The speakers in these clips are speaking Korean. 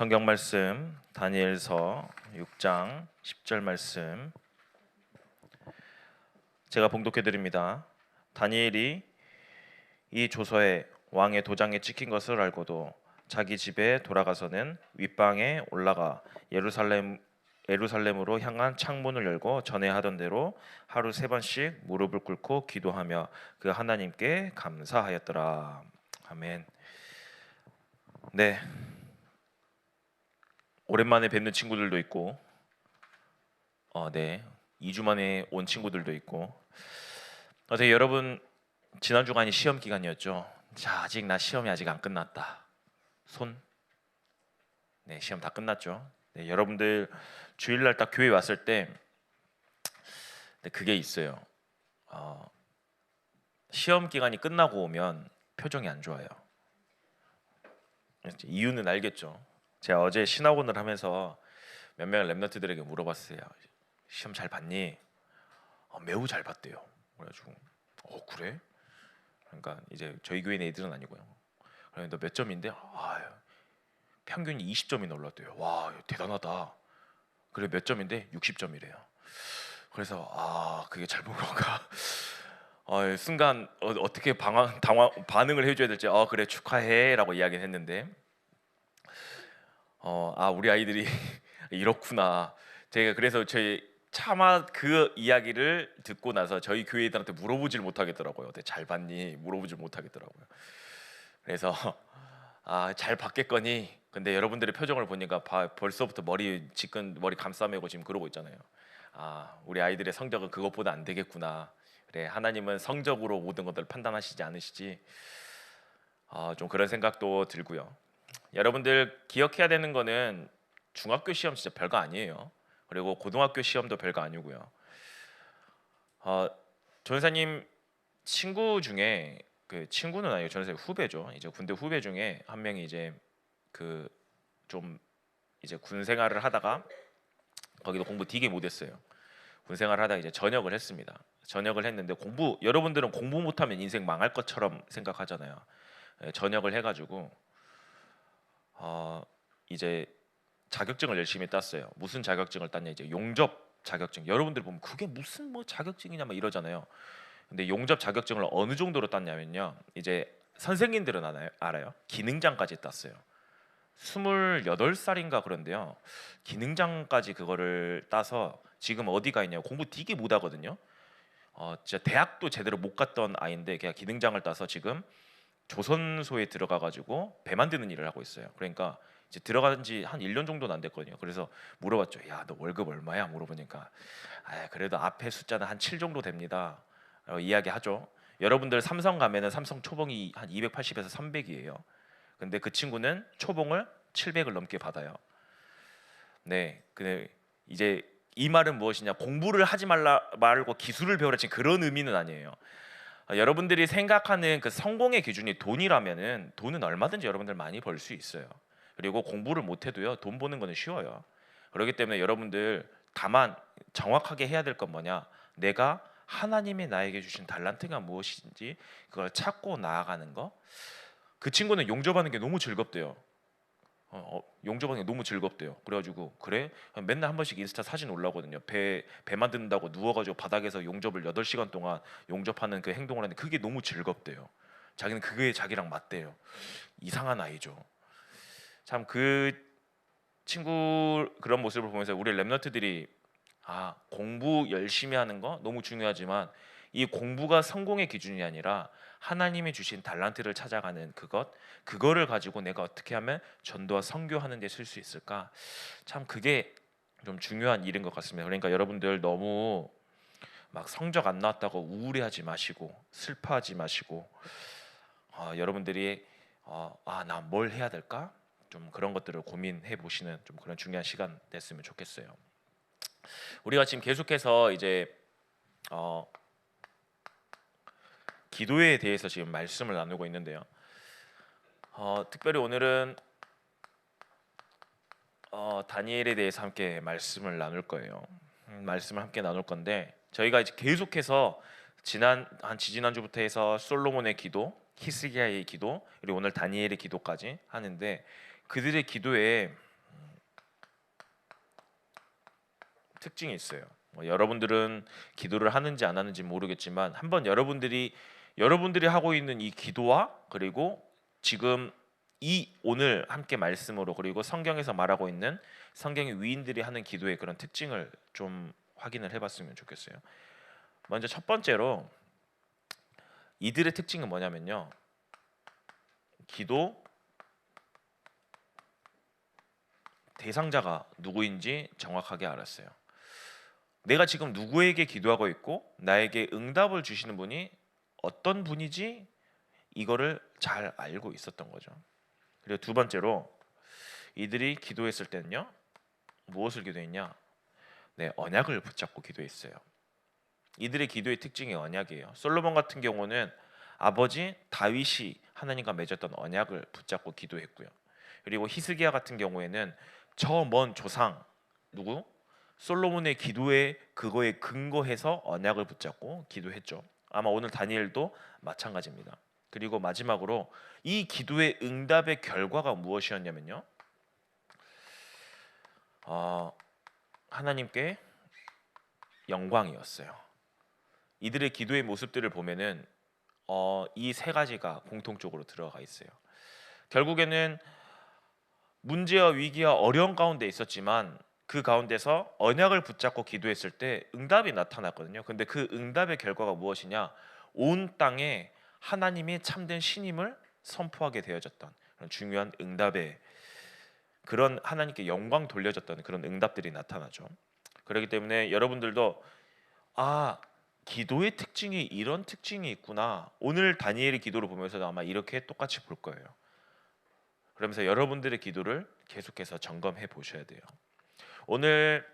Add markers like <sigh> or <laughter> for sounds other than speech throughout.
성경 말씀 다니엘서 6장 10절 말씀 제가 봉독해 드립니다. 다니엘이 이 조서에 왕의 도장에 찍힌 것을 알고도 자기 집에 돌아가서는 윗방에 올라가 예루살렘 예루살렘으로 향한 창문을 열고 전에 하던 대로 하루 세 번씩 무릎을 꿇고 기도하며 그 하나님께 감사하였더라. 아멘. 네. 오랜만에 뵙는 친구들도 있고, 어, 네. 2주 만에 온 친구들도 있고. 어떻게 여러분 지난 주간이 시험 기간이었죠. 자, 아직 나 시험이 아직 안 끝났다. 손. 네, 시험 다 끝났죠. 네, 여러분들 주일날 딱 교회 왔을 때 네, 그게 있어요. 어, 시험 기간이 끝나고 오면 표정이 안 좋아요. 이유는 알겠죠. 제가 어제 신학원을 하면서 몇 명의 랩너트들에게 물어봤어요. 시험 잘 봤니? 어, 매우 잘 봤대요. 그래가지고 어 그래? 그러니까 이제 저희 교회 애들은 아니고요. 그래 너몇 점인데? 아 평균이 20점이 올랐대요. 와 대단하다. 그래 몇 점인데? 60점이래요. 그래서 아 그게 잘본 건가? 어, 순간 어, 떻게 방황, 당황, 반응을 해줘야 될지 어 그래 축하해라고 이야기를 했는데 어, 아 우리 아이들이 <laughs> 이렇구나. 제가 그래서 저희 차마 그 이야기를 듣고 나서 저희 교회 애들한테 물어보질 못하겠더라고요. 어때 잘 봤니? 물어보질 못하겠더라고요. 그래서 <laughs> 아 잘 봤겠거니. 근데 여러분들의 표정을 보니까 바, 벌써부터 머리 지끈 머리 감싸매고 지금 그러고 있잖아요. 아 우리 아이들의 성적은 그것보다 안 되겠구나. 그래 하나님은 성적으로 모든 것들을 판단하시지 않으시지. 아, 좀 그런 생각도 들고요. 여러분들 기억해야 되는 거는 중학교 시험 진짜 별거 아니에요. 그리고 고등학교 시험도 별거 아니고요. 어, 전사님 친구 중에 그 친구는 아니고 전사 후배죠. 이제 군대 후배 중에 한 명이 이제 그 좀 이제 군 생활을 하다가 거기도 공부 되게 못했어요. 군 생활을 하다가 이제 전역을 했습니다. 전역을 했는데 공부 여러분들은 공부 못하면 인생 망할 것처럼 생각하잖아요. 예, 전역을 해가지고 어, 이제 자격증을 열심히 땄어요. 무슨 자격증을 땄냐 이제 용접 자격증. 여러분들 보면 그게 무슨 뭐 자격증이냐 막 이러잖아요. 근데 용접 자격증을 어느 정도로 땄냐면요. 이제 선생님들은 알아요. 알아요. 기능장까지 땄어요. 28살인가 그런데요. 기능장까지 그거를 따서 지금 어디 가 있냐고 공부 되게 못 하거든요. 어, 진짜 대학도 제대로 못 갔던 아이인데 그냥 기능장을 따서 지금 조선소에 들어가 가지고 배 만드는 일을 하고 있어요. 그러니까 이제 들어간 지 한 1년 정도는 안 됐거든요. 그래서 물어봤죠. 야, 너 월급 얼마야? 물어보니까 아, 그래도 앞에 숫자는 한 7 정도 됩니다. 이야기하죠. 여러분들 삼성 가면은 삼성 초봉이 한 280에서 300이에요. 근데 그 친구는 초봉을 700을 넘게 받아요. 네, 근데 이제 이 말은 무엇이냐? 공부를 하지 말라 말고 기술을 배우라 지금 그런 의미는 아니에요. 어, 여러분들이 생각하는 그 성공의 기준이 돈이라면은 돈은 얼마든지 여러분들 많이 벌 수 있어요. 그리고 공부를 못해도요 돈 버는 거는 쉬워요. 그렇기 때문에 여러분들 다만 정확하게 해야 될 건 뭐냐? 내가 하나님이 나에게 주신 달란트가 무엇인지 그걸 찾고 나아가는 거. 그 친구는 용접하는 게 너무 즐겁대요. 어, 어, 용접하는 게 너무 즐겁대요. 그래가지고 그래 맨날 한 번씩 인스타 사진 올라오거든요. 배, 배 만든다고 누워가지고 바닥에서 용접을 8 시간 동안 용접하는 그 행동을 하는데 그게 너무 즐겁대요. 자기는 그게 자기랑 맞대요. 이상한 아이죠. 참 그 친구 그런 모습을 보면서 우리 랩너트들이 아 공부 열심히 하는 거 너무 중요하지만 이 공부가 성공의 기준이 아니라 하나님이 주신 달란트를 찾아가는 그것 그거를 가지고 내가 어떻게 하면 전도와 선교하는 데 쓸 수 있을까? 참 그게 좀 중요한 일인 것 같습니다. 그러니까 여러분들 너무 막 성적 안 나왔다고 우울해하지 마시고 슬퍼하지 마시고 어, 여러분들이 어, 아나 뭘 해야 될까? 좀 그런 것들을 고민해 보시는 좀 그런 중요한 시간 됐으면 좋겠어요. 우리가 지금 계속해서 이제 어, 기도에 대해서 지금 말씀을 나누고 있는데요. 어, 특별히 오늘은 어, 다니엘에 대해서 함께 말씀을 나눌 거예요. 음, 말씀을 함께 나눌 건데 저희가 이제 계속해서 지난 한 지지난 주부터 해서 솔로몬의 기도, 히스기야의 기도, 그리고 오늘 다니엘의 기도까지 하는데 그들의 기도에 특징이 있어요. 뭐 여러분들은 기도를 하는지 안 하는지 모르겠지만 한번 여러분들이 여러분들이 하고 있는 이 기도와 그리고 지금 이 오늘 함께 말씀으로 그리고 성경에서 말하고 있는 성경의 위인들이 하는 기도의 그런 특징을 좀 확인을 해봤으면 좋겠어요. 먼저 첫 번째로 이들의 특징은 뭐냐면요. 기도 대상자가 누구인지 정확하게 알았어요. 내가 지금 누구에게 기도하고 있고 나에게 응답을 주시는 분이 어떤 분이지 이거를 잘 알고 있었던 거죠. 그리고 두 번째로 이들이 기도했을 때는요. 무엇을 기도했냐? 네, 언약을 붙잡고 기도했어요. 이들의 기도의 특징이 언약이에요. 솔로몬 같은 경우는 아버지 다윗이 하나님과 맺었던 언약을 붙잡고 기도했고요. 그리고 히스기야 같은 경우에는 저 먼 조상 누구? 솔로몬의 기도에 그거에 근거해서 언약을 붙잡고 기도했죠. 아마 오늘 다니엘도 마찬가지입니다. 그리고 마지막으로 이 기도의 응답의 결과가 무엇이었냐면요. 어, 하나님께 영광이었어요. 이들의 기도의 모습들을 보면은 어, 이 세 가지가 공통적으로 들어가 있어요. 결국에는 문제와 위기와 어려운 가운데 있었지만 그 가운데서 언약을 붙잡고 기도했을 때 응답이 나타났거든요. 근데 그 응답의 결과가 무엇이냐? 온 땅에 하나님의 참된 신임을 선포하게 되어졌던 중요한 응답의 그런 하나님께 영광 돌려졌던 그런 응답들이 나타나죠. 그렇기 때문에 여러분들도 아 기도의 특징이 이런 특징이 있구나. 오늘 다니엘의 기도를 보면서도 아마 이렇게 똑같이 볼 거예요. 그러면서 여러분들의 기도를 계속해서 점검해 보셔야 돼요. 오늘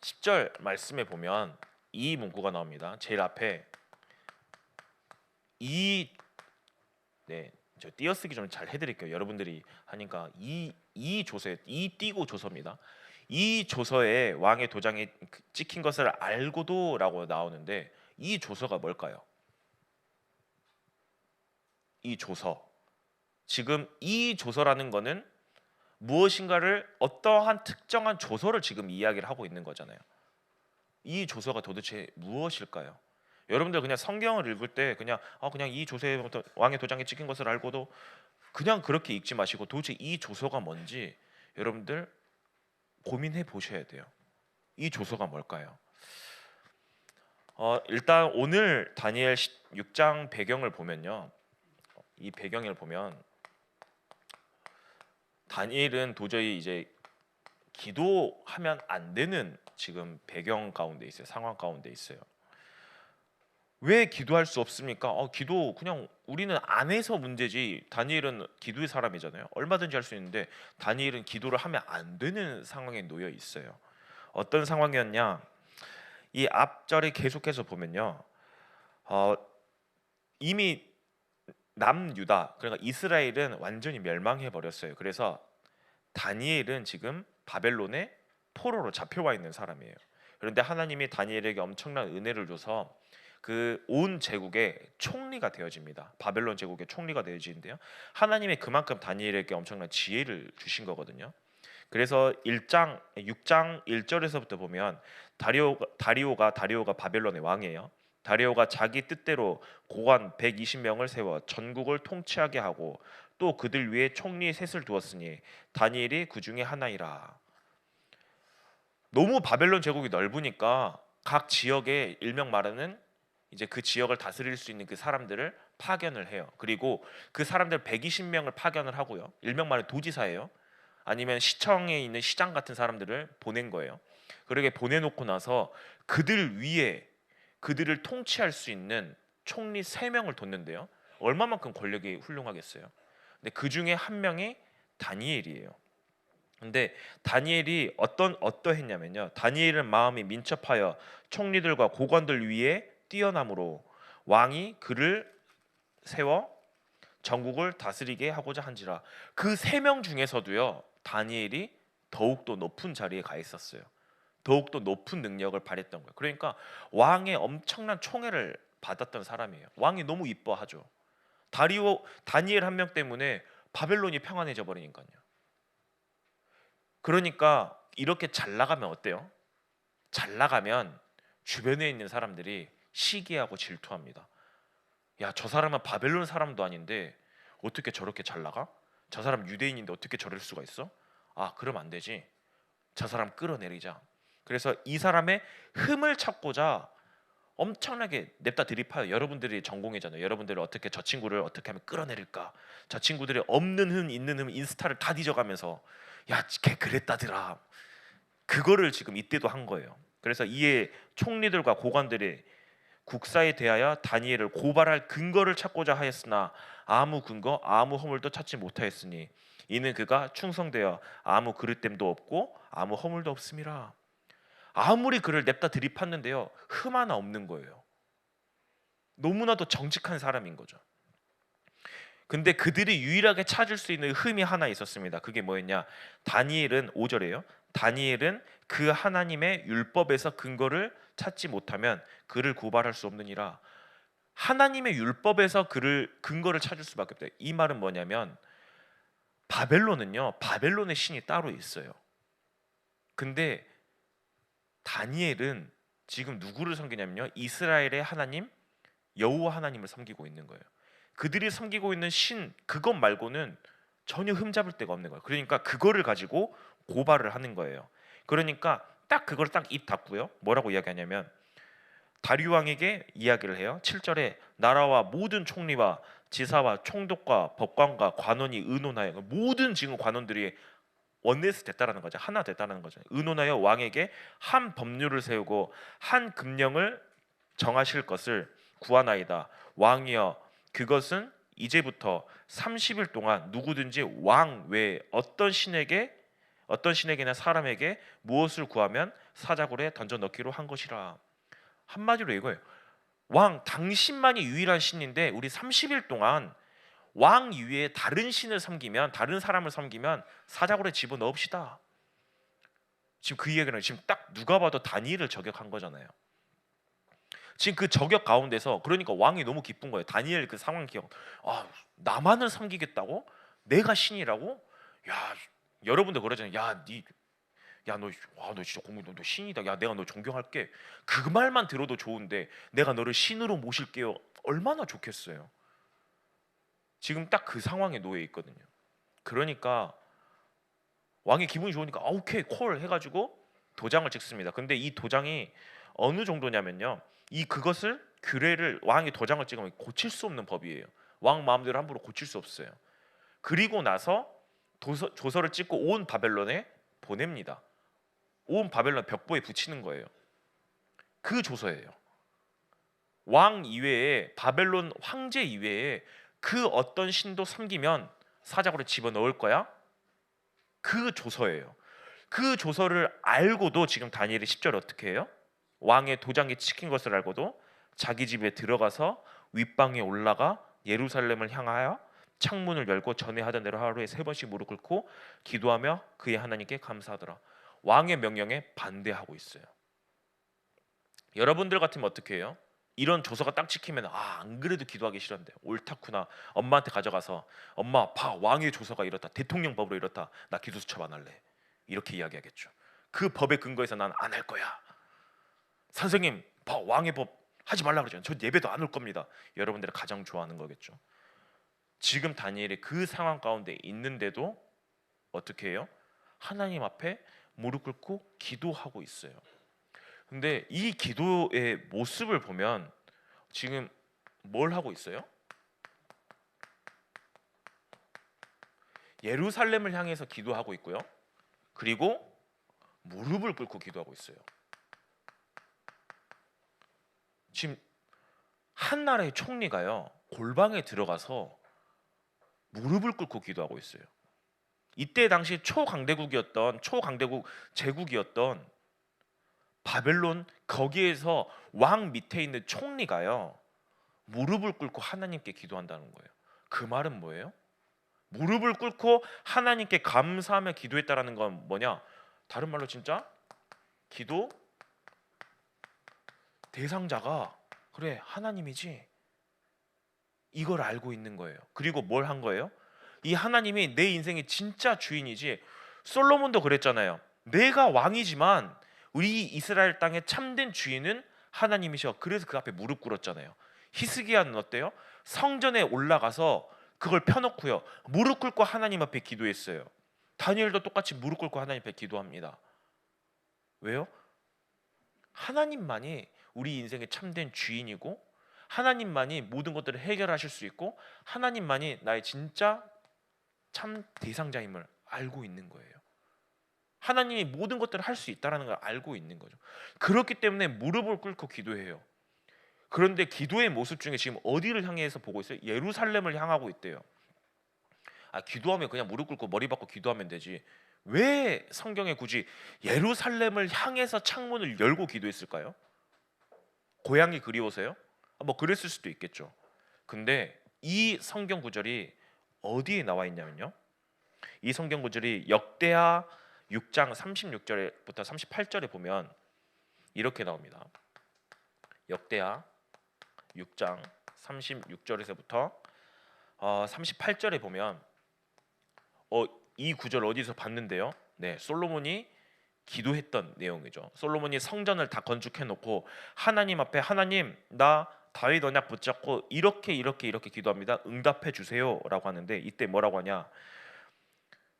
10절 말씀에 보면 이 문구가 나옵니다. 제일 앞에 이 네, 저 띄어쓰기 좀 잘 해드릴게요. 여러분들이 하니까 이 이 조서에 이 띄고 조서입니다. 이 조서에 왕의 도장이 찍힌 것을 알고도라고 나오는데 이 조서가 뭘까요? 이 조서 지금 이 조서라는 거는 무엇인가를 어떠한 특정한 조서를 지금 이야기를 하고 있는 거잖아요. 이 조서가 도대체 무엇일까요? 여러분들 그냥 성경을 읽을 때 그냥 아 그냥 이 조서에 왕의 도장에 찍힌 것을 알고도 그냥 그렇게 읽지 마시고 도대체 이 조서가 뭔지 여러분들 고민해 보셔야 돼요. 이 조서가 뭘까요? 어, 일단 오늘 다니엘 6장 배경을 보면요. 이 배경을 보면 다니엘은 도저히 이제 기도하면 안 되는 지금 배경 가운데 있어요. 상황 가운데 있어요. 왜 기도할 수 없습니까? 어, 기도 그냥 우리는 안 해서 문제지. 다니엘은 기도의 사람이잖아요. 얼마든지 할 수 있는데 다니엘은 기도를 하면 안 되는 상황에 놓여 있어요. 어떤 상황이었냐? 이 앞절에 계속해서 보면요. 어, 이미 남유다 그러니까 이스라엘은 완전히 멸망해 버렸어요. 그래서 다니엘은 지금 바벨론의 포로로 잡혀와 있는 사람이에요. 그런데 하나님이 다니엘에게 엄청난 은혜를 줘서 그 온 제국의 총리가 되어집니다. 바벨론 제국의 총리가 되어지는데요. 하나님이 그만큼 다니엘에게 엄청난 지혜를 주신 거거든요. 그래서 1장 6장 1절에서부터 보면 다리오 다리오가 다리오가 바벨론의 왕이에요. 다리오가 자기 뜻대로 고관 120명을 세워 전국을 통치하게 하고 또 그들 위에 총리 셋을 두었으니 다니엘이 그 중에 하나이라. 너무 바벨론 제국이 넓으니까 각 지역에 일명 말하는 이제 그 지역을 다스릴 수 있는 그 사람들을 파견을 해요. 그리고 그 사람들 120명을 파견을 하고요. 일명 말하는 도지사예요. 아니면 시청에 있는 시장 같은 사람들을 보낸 거예요. 그렇게 보내놓고 나서 그들 위에 그들을 통치할 수 있는 총리 3명을 뒀는데요. 얼마만큼 권력이 훌륭하겠어요. 근데 그 중에 한 명이 다니엘이에요. 근데 다니엘이 어떤 어떠했냐면요. 다니엘은 마음이 민첩하여 총리들과 고관들 위에 뛰어남으로 왕이 그를 세워 전국을 다스리게 하고자 한지라. 그 세 명 중에서도요. 다니엘이 더욱더 높은 자리에 가 있었어요. 더욱더 높은 능력을 발했던 거예요. 그러니까 왕의 엄청난 총애를 받았던 사람이에요. 왕이 너무 이뻐하죠. 다리오 다니엘 한 명 때문에 바벨론이 평안해져 버리니까요. 그러니까 이렇게 잘 나가면 어때요? 잘 나가면 주변에 있는 사람들이 시기하고 질투합니다. 야, 저 사람은 바벨론 사람도 아닌데 어떻게 저렇게 잘 나가? 저 사람 유대인인데 어떻게 저럴 수가 있어? 아, 그럼 안 되지. 저 사람 끌어내리자. 그래서 이 사람의 흠을 찾고자 엄청나게 냅다 들이파요. 여러분들이 전공이잖아요. 여러분들이 어떻게 저 친구를 어떻게 하면 끌어내릴까? 저 친구들이 없는 흠, 있는 흠, 인스타를 다 뒤져가면서 야, 걔 그랬다더라. 그거를 지금 이때도 한 거예요. 그래서 이에 총리들과 고관들이 국사에 대하여 다니엘을 고발할 근거를 찾고자 하였으나 아무 근거, 아무 허물도 찾지 못하였으니 이는 그가 충성되어 아무 그릇됨도 없고 아무 허물도 없음이라. 아무리 그를 냅다 들이팠는데요, 흠 하나 없는 거예요. 너무나도 정직한 사람인 거죠. 근데 그들이 유일하게 찾을 수 있는 흠이 하나 있었습니다. 그게 뭐였냐? 다니엘은 5절에요. 다니엘은 그 하나님의 율법에서 근거를 찾지 못하면 그를 고발할 수 없느니라. 하나님의 율법에서 그를 근거를 찾을 수밖에 없다. 이 말은 뭐냐면 바벨론은요. 바벨론의 신이 따로 있어요. 근데 다니엘은 지금 누구를 섬기냐면요. 이스라엘의 하나님 여호와 하나님을 섬기고 있는 거예요. 그들이 섬기고 있는 신 그것 말고는 전혀 흠잡을 데가 없는 거예요. 그러니까 그거를 가지고 고발을 하는 거예요. 그러니까 딱 그걸 딱 입 닫고요. 뭐라고 이야기하냐면 다리 왕에게 이야기를 해요. 7절에 나라와 모든 총리와 지사와 총독과 법관과 관원이 의논하여 모든 지금 관원들이 원내스 됐다라는 거죠. 하나 됐다는 거죠. 의논하여 왕에게 한 법률을 세우고 한 금령을 정하실 것을 구하나이다. 왕이여 그것은 이제부터 30일 동안 누구든지 왕 외에 어떤 신에게 어떤 신에게나 사람에게 무엇을 구하면 사자굴에 던져 넣기로 한 것이라. 한마디로 이거예요. 왕 당신만이 유일한 신인데 우리 30일 동안 왕 이외에 다른 신을 섬기면 다른 사람을 섬기면 사자굴에 집어 넣읍시다. 지금 그 얘기는 지금 딱 누가 봐도 다니엘을 저격한 거잖아요. 지금 그 저격 가운데서 그러니까 왕이 너무 기쁜 거예요. 다니엘 그 상황 기억. 아 나만을 섬기겠다고? 내가 신이라고? 야 여러분들 그러잖아요. 야 니. 야너 와 너 진짜 공부 너, 너 신이다. 야 내가 너 존경할게. 그 말만 들어도 좋은데 내가 너를 신으로 모실게요. 얼마나 좋겠어요. 지금 딱 그 상황에 놓여 있거든요. 그러니까 왕이 기분이 좋으니까 아 오케이 콜 해가지고 도장을 찍습니다. 근데 이 도장이 어느 정도냐면요. 이 그것을 규례를 왕이 도장을 찍으면 고칠 수 없는 법이에요. 왕 마음대로 함부로 고칠 수 없어요. 그리고 나서 도서, 조서를 찍고 온 바벨론에 보냅니다. 온 바벨론 벽보에 붙이는 거예요. 그 조서예요. 왕 이외에 바벨론 황제 이외에 그 어떤 신도 섬기면 사자굴에 집어 넣을 거야. 그 조서예요. 그 조서를 알고도 지금 다니엘이 10절 어떻게 해요? 왕의 도장이 찍힌 것을 알고도 자기 집에 들어가서 윗방에 올라가 예루살렘을 향하여 창문을 열고 전에 하던 대로 하루에 세 번씩 무릎 꿇고 기도하며 그의 하나님께 감사하더라. 왕의 명령에 반대하고 있어요. 여러분들 같으면 어떻게 해요? 이런 조서가 딱 찍히면 아 안 그래도 기도하기 싫은데 옳다구나. 엄마한테 가져가서 엄마 봐 왕의 조서가 이렇다. 대통령 법으로 이렇다. 나 기도 수첩 안 할래. 이렇게 이야기하겠죠. 그 법의 근거에서 난 안 할 거야. 선생님 봐 왕의 법 하지 말라 그러잖아요. 저 예배도 안 올 겁니다. 여러분들이 가장 좋아하는 거겠죠. 지금 다니엘이 그 상황 가운데 있는데도 어떻게 해요? 하나님 앞에 무릎 꿇고 기도하고 있어요 근데 이 기도의 모습을 보면 지금 뭘 하고 있어요? 예루살렘을 향해서 기도하고 있고요. 그리고 무릎을 꿇고 기도하고 있어요. 지금 한 나라의 총리가요. 골방에 들어가서 무릎을 꿇고 기도하고 있어요. 이때 당시 초강대국이었던 초강대국 제국이었던 바벨론 거기에서 왕 밑에 있는 총리가요 무릎을 꿇고 하나님께 기도한다는 거예요. 그 말은 뭐예요? 무릎을 꿇고 하나님께 감사하며 기도했다라는 건 뭐냐? 다른 말로 진짜 기도 대상자가 그래 하나님이지 이걸 알고 있는 거예요. 그리고 뭘 한 거예요? 이 하나님이 내 인생의 진짜 주인이지 솔로몬도 그랬잖아요. 내가 왕이지만 우리 이스라엘 땅의 참된 주인은 하나님이셔. 그래서 그 앞에 무릎 꿇었잖아요. 히스기야는 어때요? 성전에 올라가서 그걸 펴놓고요. 무릎 꿇고 하나님 앞에 기도했어요. 다니엘도 똑같이 무릎 꿇고 하나님 앞에 기도합니다. 왜요? 하나님만이 우리 인생의 참된 주인이고 하나님만이 모든 것들을 해결하실 수 있고 하나님만이 나의 진짜 참 대상자임을 알고 있는 거예요. 하나님이 모든 것들을 할 수 있다라는 걸 알고 있는 거죠. 그렇기 때문에 무릎을 꿇고 기도해요. 그런데 기도의 모습 중에 지금 어디를 향해서 보고 있어요? 예루살렘을 향하고 있대요. 아, 기도하면 그냥 무릎 꿇고 머리 박고 기도하면 되지. 왜 성경에 굳이 예루살렘을 향해서 창문을 열고 기도했을까요? 고향이 그리워서요? 아, 뭐 그랬을 수도 있겠죠. 근데 이 성경 구절이 어디에 나와 있냐면요. 이 성경 구절이 역대하 6장 36절부터 38절에 보면 이렇게 나옵니다. 역대하 6장 36절에서부터 어, 38절에 보면 어, 이 구절 어디서 봤는데요? 네, 솔로몬이 기도했던 내용이죠. 솔로몬이 성전을 다 건축해 놓고 하나님 앞에 하나님 나 다윗 언약 붙잡고 이렇게 이렇게 이렇게 기도합니다. 응답해 주세요라고 하는데 이때 뭐라고 하냐?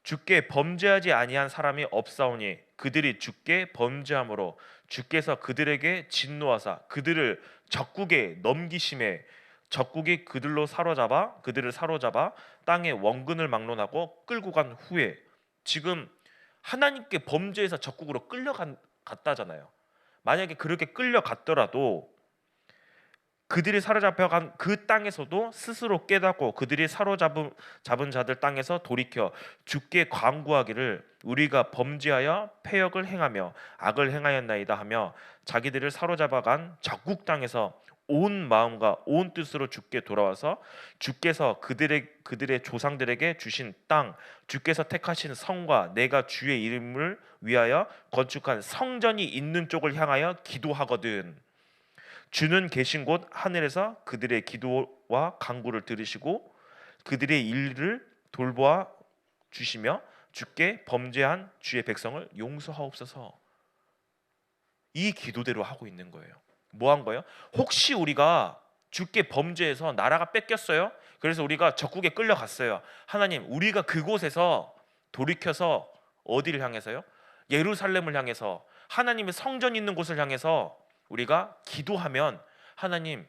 주께 범죄하지 아니한 사람이 없사오니 그들이 주께 범죄함으로 주께서 그들에게 진노하사 그들을 적국에 넘기심에 적국이 그들로 사로잡아 그들을 사로잡아 땅의 원근을 막론하고 끌고 간 후에 지금 하나님께 범죄해서 적국으로 끌려갔다잖아요. 만약에 그렇게 끌려갔더라도 그들이 사로잡혀간 그 땅에서도 스스로 깨닫고 그들이 사로잡은 잡은 자들 땅에서 돌이켜 주께 광구하기를 우리가 범죄하여 패역을 행하며 악을 행하였나이다 하며 자기들을 사로잡아간 적국 땅에서 온 마음과 온 뜻으로 주께 돌아와서 주께서 그들의 그들의 조상들에게 주신 땅 주께서 택하신 성과 내가 주의 이름을 위하여 건축한 성전이 있는 쪽을 향하여 기도하거든 주는 계신 곳 하늘에서 그들의 기도와 간구를 들으시고 그들의 일을 돌보아 주시며 주께 범죄한 주의 백성을 용서하옵소서. 이 기도대로 하고 있는 거예요. 뭐 한 거예요? 혹시 우리가 주께 범죄해서 나라가 뺏겼어요? 그래서 우리가 적국에 끌려갔어요. 하나님, 우리가 그곳에서 돌이켜서 어디를 향해서요? 예루살렘을 향해서 하나님의 성전 있는 곳을 향해서 우리가 기도하면 하나님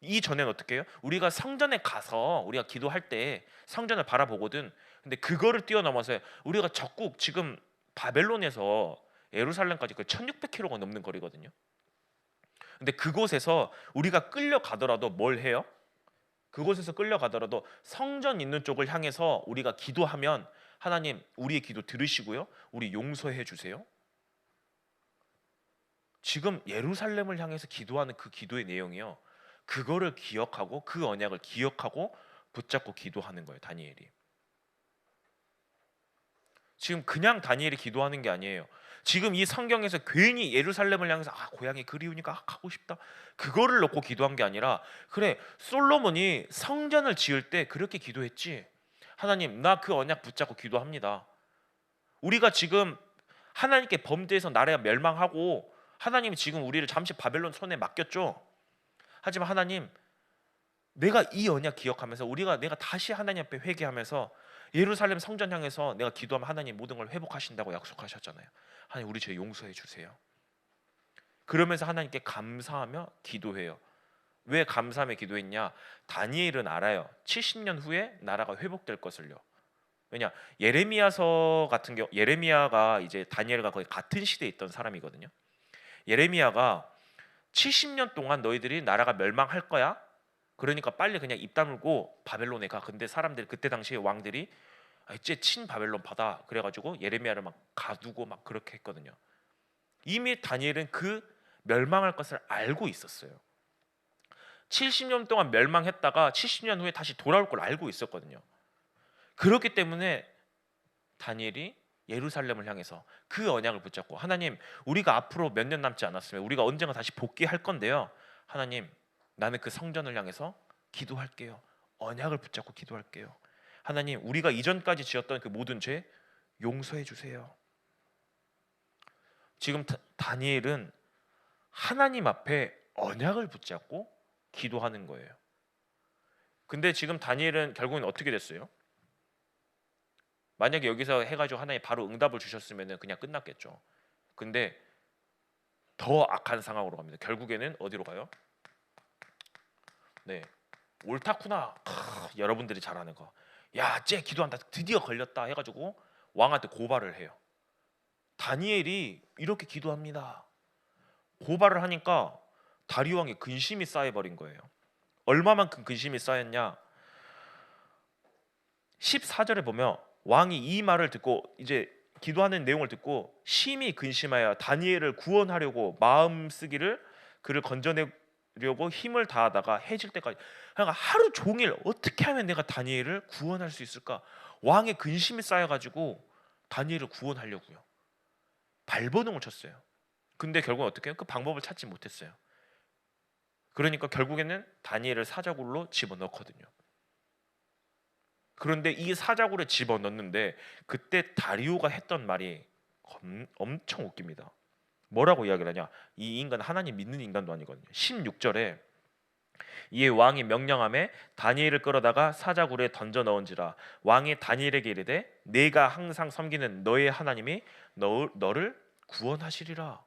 이 전엔 어떻게 해요? 우리가 성전에 가서 우리가 기도할 때 성전을 바라보거든. 근데 그거를 뛰어넘어서 우리가 적국 지금 바벨론에서 예루살렘까지 그 1600km가 넘는 거리거든요. 근데 그곳에서 우리가 끌려가더라도 뭘 해요? 그곳에서 끌려가더라도 성전 있는 쪽을 향해서 우리가 기도하면 하나님 우리의 기도 들으시고요. 우리 용서해 주세요. 지금 예루살렘을 향해서 기도하는 그 기도의 내용이요. 그거를 기억하고 그 언약을 기억하고 붙잡고 기도하는 거예요. 다니엘이. 지금 그냥 다니엘이 기도하는 게 아니에요. 지금 이 성경에서 괜히 예루살렘을 향해서 아 고향이 그리우니까 아, 가고 싶다 그거를 놓고 기도한 게 아니라 그래 솔로몬이 성전을 지을 때 그렇게 기도했지 하나님 나 그 언약 붙잡고 기도합니다 우리가 지금 하나님께 범죄해서 나라가 멸망하고 하나님이 지금 우리를 잠시 바벨론 손에 맡겼죠. 하지만 하나님 내가 이 언약 기억하면서 우리가 내가 다시 하나님 앞에 회개하면서 예루살렘 성전 향해서 내가 기도하면 하나님 모든 걸 회복하신다고 약속하셨잖아요. 하나님 우리 죄 용서해 주세요. 그러면서 하나님께 감사하며 기도해요. 왜 감사하며 기도했냐? 다니엘은 알아요. 70년 후에 나라가 회복될 것을요. 왜냐? 예레미야서 같은 경우 예레미야가 이제 다니엘과 거의 같은 시대에 있던 사람이거든요. 예레미야가 70년 동안 너희들이 나라가 멸망할 거야. 그러니까 빨리 그냥 입 다물고 바벨론에 가. 근데 사람들이 그때 당시에 왕들이 아, 이제 친 바벨론 받아. 그래가지고 예레미야를 막 가두고 막 그렇게 했거든요. 이미 다니엘은 그 멸망할 것을 알고 있었어요. 70년 동안 멸망했다가 70년 후에 다시 돌아올 걸 알고 있었거든요. 그렇기 때문에 다니엘이 예루살렘을 향해서 그 언약을 붙잡고 하나님 우리가 앞으로 몇 년 남지 않았으면 우리가 언젠가 다시 복귀할 건데요. 하나님 나는 그 성전을 향해서 기도할게요. 언약을 붙잡고 기도할게요. 하나님 우리가 이전까지 지었던 그 모든 죄 용서해 주세요. 지금 다, 다니엘은 하나님 앞에 언약을 붙잡고 기도하는 거예요. 근데 지금 다니엘은 결국엔 어떻게 됐어요? 만약에 여기서 해가지고 하나님 바로 응답을 주셨으면 그냥 끝났겠죠. 근데 더 악한 상황으로 갑니다. 결국에는 어디로 가요? 네, 옳다구나. 크, 여러분들이 잘 아는 거. 야, 쟤 기도한다. 드디어 걸렸다 해가지고 왕한테 고발을 해요. 다니엘이 이렇게 기도합니다. 고발을 하니까 다리오 왕의 근심이 쌓여버린 거예요. 얼마만큼 근심이 쌓였냐? 14절에 보면 왕이 이 말을 듣고 이제 기도하는 내용을 듣고 심히 근심하여 다니엘을 구원하려고 마음 쓰기를 그를 건져내려고 힘을 다하다가 해질 때까지 그러니까 하루 종일 어떻게 하면 내가 다니엘을 구원할 수 있을까? 왕의 근심이 쌓여가지고 다니엘을 구원하려고요. 발버둥을 쳤어요. 근데 결국은 어떻게 해요? 그 방법을 찾지 못했어요. 그러니까 결국에는 다니엘을 사자굴로 집어넣거든요. 그런데 이 사자굴에 집어넣는데 그때 다리오가 했던 말이 검- 엄청 웃깁니다. 뭐라고 이야기를 하냐? 이 인간 하나님 믿는 인간도 아니거든요. 16절에 이에 왕이 명령함에 다니엘을 끌어다가 사자굴에 던져 넣은지라 왕이 다니엘에게 이르되 내가 항상 섬기는 너의 하나님이 너, 너를 구원하시리라.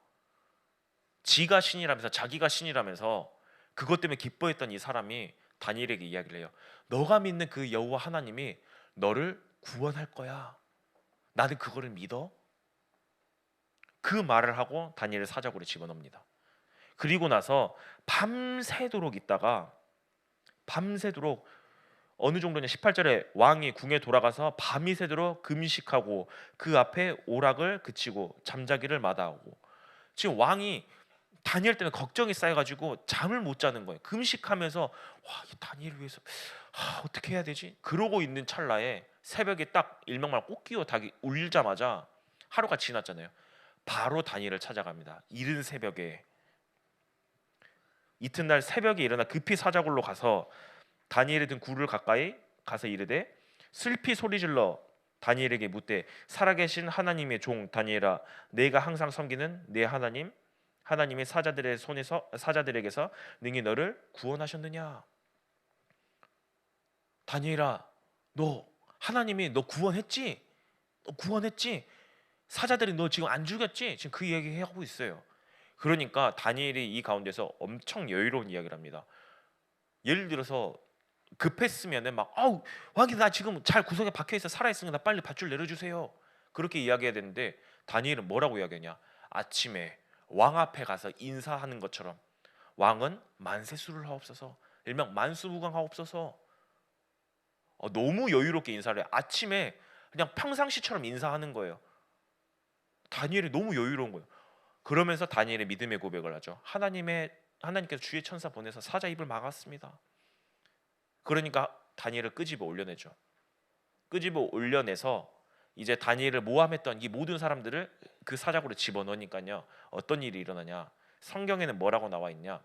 지가 신이라면서 자기가 신이라면서 그것 때문에 기뻐했던 이 사람이 다니엘에게 이야기를 해요. 너가 믿는 그 여호와 하나님이 너를 구원할 거야. 나는 그거를 믿어. 그 말을 하고 다니엘을 사자굴에 집어넣습니다. 그리고 나서 밤새도록 있다가 밤새도록 어느 정도냐 18절에 왕이 궁에 돌아가서 밤이 새도록 금식하고 그 앞에 오락을 그치고 잠자기를 마다하고 지금 왕이 다니엘 때문에 걱정이 쌓여가지고 잠을 못 자는 거예요. 금식하면서 와, 이 다니엘을 위해서 아, 어떻게 해야 되지? 그러고 있는 찰나에 새벽에 딱꼭 끼워 닭이 울자마자 하루가 지났잖아요. 바로 다니엘을 찾아갑니다. 이른 새벽에 이튿날 새벽에 일어나 급히 사자굴로 가서 다니엘이 든 굴을 가까이 가서 이르되 슬피 소리질러 다니엘에게 묻되 살아계신 하나님의 종 다니엘아 내가 항상 섬기는 내 하나님 하나님의 사자들의 손에서 사자들에게서 능히 너를 구원하셨느냐 다니엘아 너 하나님이 너 구원했지? 너 구원했지? 사자들이 너 지금 안 죽였지? 지금 그 이야기 하고 있어요. 그러니까 다니엘이 이 가운데서 엄청 여유로운 이야기를 합니다. 예를 들어서 급했으면은 막 아우 왕이 나 지금 잘 구석에 박혀 있어. 살아 있으니까 나 빨리 밧줄 내려주세요. 그렇게 이야기해야 되는데 다니엘은 뭐라고 이야기하냐? 아침에 왕 앞에 가서 인사하는 것처럼 왕은 만세수를 하옵소서 일명 만수무강하옵소서 어, 너무 여유롭게 인사를 해. 아침에 그냥 평상시처럼 인사하는 거예요. 다니엘이 너무 여유로운 거예요. 그러면서 다니엘의 믿음의 고백을 하죠. 하나님의 하나님께서 주의 천사 보내서 사자 입을 막았습니다. 그러니까 다니엘을 끄집어 올려내죠. 끄집어 올려내서 이제 다니엘을 모함했던 이 모든 사람들을 그 사자굴에 집어넣으니까요. 어떤 일이 일어나냐? 성경에는 뭐라고 나와 있냐?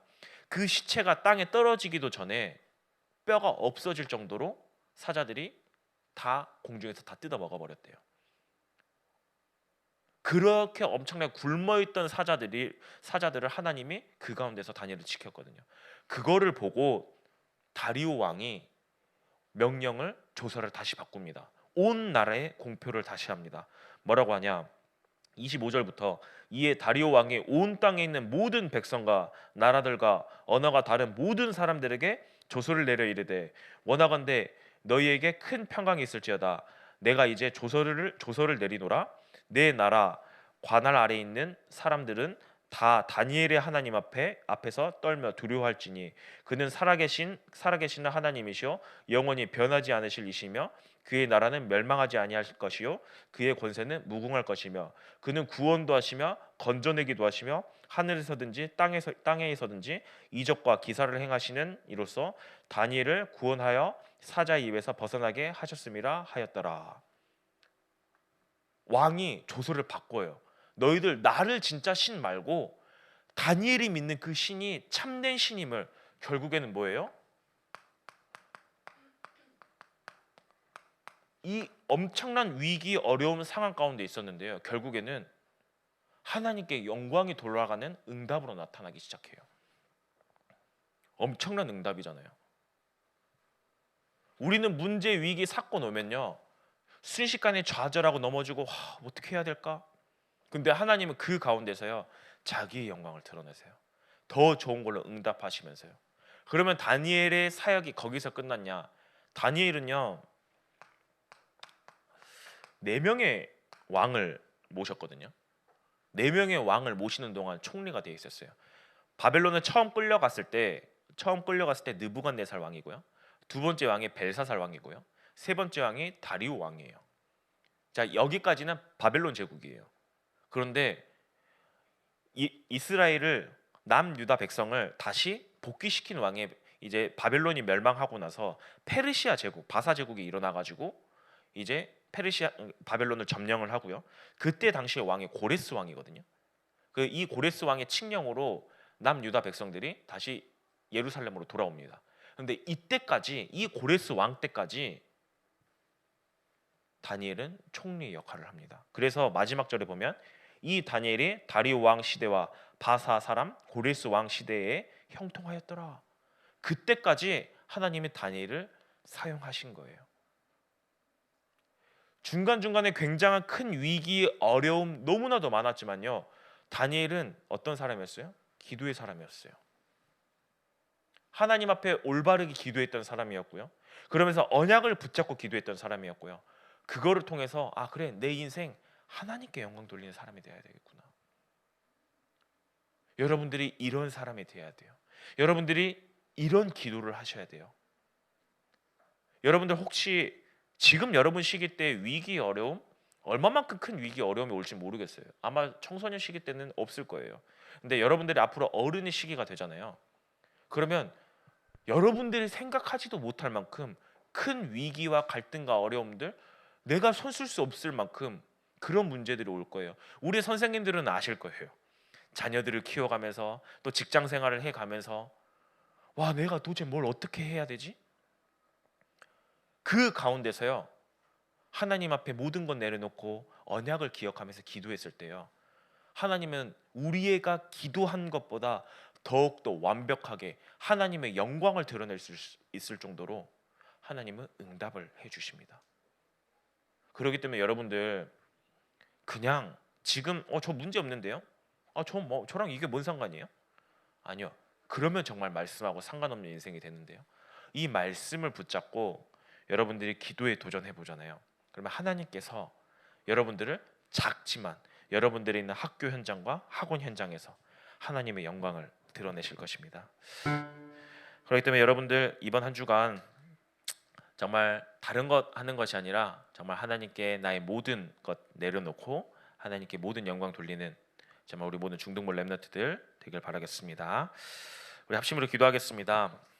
그 시체가 땅에 떨어지기도 전에 뼈가 없어질 정도로 사자들이 다 공중에서 다 뜯어 먹어 버렸대요. 그렇게 엄청나게 굶어 있던 사자들이 사자들을 하나님이 그 가운데서 다니엘을 지켰거든요. 그거를 보고 다리오 왕이 명령을 조서를 다시 바꿉니다. 온 나라에 공표를 다시 합니다. 뭐라고 하냐? 25절부터 이에 다리오 왕이 온 땅에 있는 모든 백성과 나라들과 언어가 다른 모든 사람들에게 조서를 내려 이르되 원하건대 너희에게 큰 평강이 있을지어다. 내가 이제 조서를 조서를 내리노라. 내 나라 관할 아래 있는 사람들은 다 다니엘의 하나님 앞에 앞에서 떨며 두려워할지니 그는 살아계신 살아계시는 하나님이시요. 영원히 변하지 않으실 이시며 그의 나라는 멸망하지 아니할 것이요. 그의 권세는 무궁할 것이며 그는 구원도 하시며 건져내기도 하시며 하늘에서든지 땅에서 땅에서든지 이적과 기사를 행하시는 이로써 다니엘을 구원하여 사자 입에서 벗어나게 하셨음이라 하였더라. 왕이 조서를 바꿔요. 너희들 나를 진짜 신 말고 다니엘이 믿는 그 신이 참된 신임을 결국에는 뭐예요? 이 엄청난 위기 어려움 상황 가운데 있었는데요. 결국에는 하나님께 영광이 돌아가는 응답으로 나타나기 시작해요. 엄청난 응답이잖아요. 우리는 문제, 위기, 사건 오면요. 순식간에 좌절하고 넘어지고 와, 어떻게 해야 될까? 근데 하나님은 그 가운데서요. 자기의 영광을 드러내세요. 더 좋은 걸로 응답하시면서요. 그러면 다니엘의 사역이 거기서 끝났냐? 다니엘은요. 네 명의 왕을 모셨거든요. 네 명의 왕을 모시는 동안 총리가 되어 있었어요. 바벨론을 처음 끌려갔을 때 처음 끌려갔을 때 느부갓네살 왕이고요. 두 번째 왕이 벨사살 왕이고요. 세 번째 왕이 다리오 왕이에요. 자 여기까지는 바벨론 제국이에요. 그런데 이, 이스라엘을 남유다 백성을 다시 복귀시킨 왕의 이제 바벨론이 멸망하고 나서 페르시아 제국 바사 제국이 일어나 가지고 이제 페르시아 바벨론을 점령을 하고요. 그때 당시의 왕이 고레스 왕이거든요. 그 이 고레스 왕의 칙령으로 남유다 백성들이 다시 예루살렘으로 돌아옵니다. 근데 이때까지 이 고레스 왕 때까지 다니엘은 총리 역할을 합니다. 그래서 마지막 절에 보면 이 다니엘이 다리오 왕 시대와 바사 사람 고레스 왕 시대에 형통하였더라. 그때까지 하나님이 다니엘을 사용하신 거예요. 중간중간에 굉장한 큰 위기, 어려움 너무나도 많았지만요. 다니엘은 어떤 사람이었어요? 기도의 사람이었어요. 하나님 앞에 올바르게 기도했던 사람이었고요. 그러면서 언약을 붙잡고 기도했던 사람이었고요. 그거를 통해서 아 그래 내 인생 하나님께 영광 돌리는 사람이 되어야 되겠구나. 여러분들이 이런 사람이 되어야 돼요. 여러분들이 이런 기도를 하셔야 돼요. 여러분들 혹시 지금 여러분 시기 때 위기 어려움 얼마만큼 큰 위기 어려움이 올지 모르겠어요. 아마 청소년 시기 때는 없을 거예요. 근데 여러분들이 앞으로 어른의 시기가 되잖아요. 그러면 여러분들이 생각하지도 못할 만큼 큰 위기와 갈등과 어려움들 내가 손쓸 수 없을 만큼 그런 문제들이 올 거예요. 우리 선생님들은 아실 거예요. 자녀들을 키워가면서 또 직장 생활을 해가면서 와 내가 도대체 뭘 어떻게 해야 되지? 그 가운데서요 하나님 앞에 모든 것 내려놓고 언약을 기억하면서 기도했을 때요 하나님은 우리가 기도한 것보다 더욱더 완벽하게 하나님의 영광을 드러낼 수 있을 정도로 하나님은 응답을 해 주십니다. 그렇기 때문에 여러분들 그냥 지금 어 저 문제 없는데요? 아저뭐 저랑 이게 뭔 상관이에요? 아니요. 그러면 정말 말씀하고 상관없는 인생이 되는데요. 이 말씀을 붙잡고 여러분들이 기도에 도전해 보잖아요. 그러면 하나님께서 여러분들을 작지만 여러분들이 있는 학교 현장과 학원 현장에서 하나님의 영광을 드러내실 것입니다. 그렇기 때문에 여러분들 이번 한 주간 정말 다른 것 하는 것이 아니라 정말 하나님께 나의 모든 것 내려놓고 하나님께 모든 영광 돌리는 정말 우리 모든 중등부 랩너트들 되길 바라겠습니다. 우리 합심으로 기도하겠습니다.